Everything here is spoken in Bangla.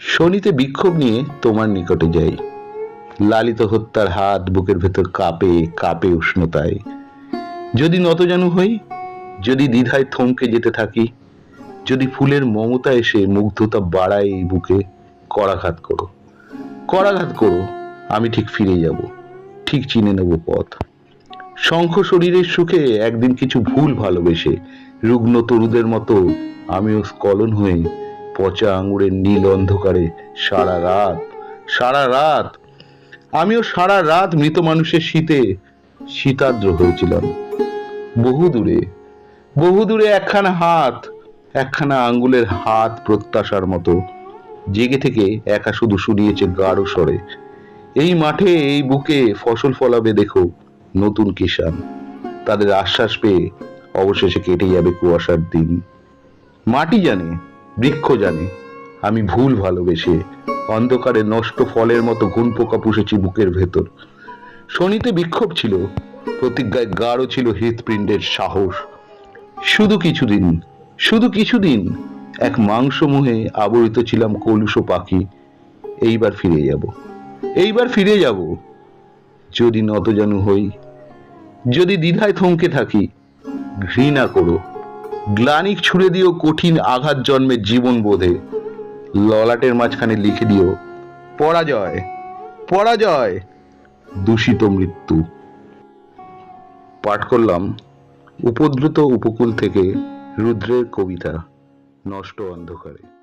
শনিতে বিক্ষোভ নিয়ে তোমার নিকটে যাই। লালিত হত্যার হাত বুকের ভেতর কাঁপে কাঁপে উষ্ণতায়। যদি নতজানু হই, যদি দ্বিধায় থমকে যেতে থাকি, যদি ফুলের মমতা এসে মুগ্ধতা বাড়ায় এই বুকে, করাঘাত করো। করাঘাত করো, আমি ঠিক ফিরে যাব, ঠিক চিনে নেব পথ। শঙ্খ শরীরের সুখে একদিন কিছু ভুল ভালোবেসে, রুগ্ন তরুদের মতো আমিও স্কলন হয়ে পচা আঙুরের নীল অন্ধকারে সারা রাত সারা রাত। আমিও সারা রাত মৃত মানুষের শীতে শীতাদ্র হয়েছিলাম। বহু দূরে বহু দূরে একখানা হাত, একখানা আঙ্গুলের হাত প্রত্যাশার মতো, জেগে থেকে একা শুধু শুনিয়েছে গাঢ় স্বরে, এই মাঠে, এই বুকে ফসল ফলাবে দেখো, নতুন কিষান তাদের আশ্বাস পেয়ে অবশেষে কেটে যাবে কুয়াশার দিন। মাটি জানে বৃক্ষ জানে, আমি ভুল ভালোবেসে, অন্ধকারে নষ্ট ফলের মতো ঘুন পোকা পুষেছি বুকের ভেতর। শনিতে বিক্ষোভ ছিল, প্রতিজ্ঞায় গাঢ় ছিল হৃৎপিণ্ডের সাহস। শুধু কিছুদিন শুধু কিছুদিন, এক মাংসমোহে আবরিত ছিলাম কলুষ পাখি। এইবার ফিরে যাব, এইবার ফিরে যাব। যদি নতজানু হই, যদি দ্বিধায় থমকে থাকি, ঘৃণা করো। গ্লানিক ছুড়ে দিও কঠিন আঘাত জন্মে জীবন বোধে। ললাটের মাঝখানে লিখে দিও, পরাজয় পরাজয়, দূষিত মৃত্যু। পাঠ করলাম উপদ্রুত উপকূল থেকে রুদ্রের কবিতা, নষ্ট অন্ধকারে।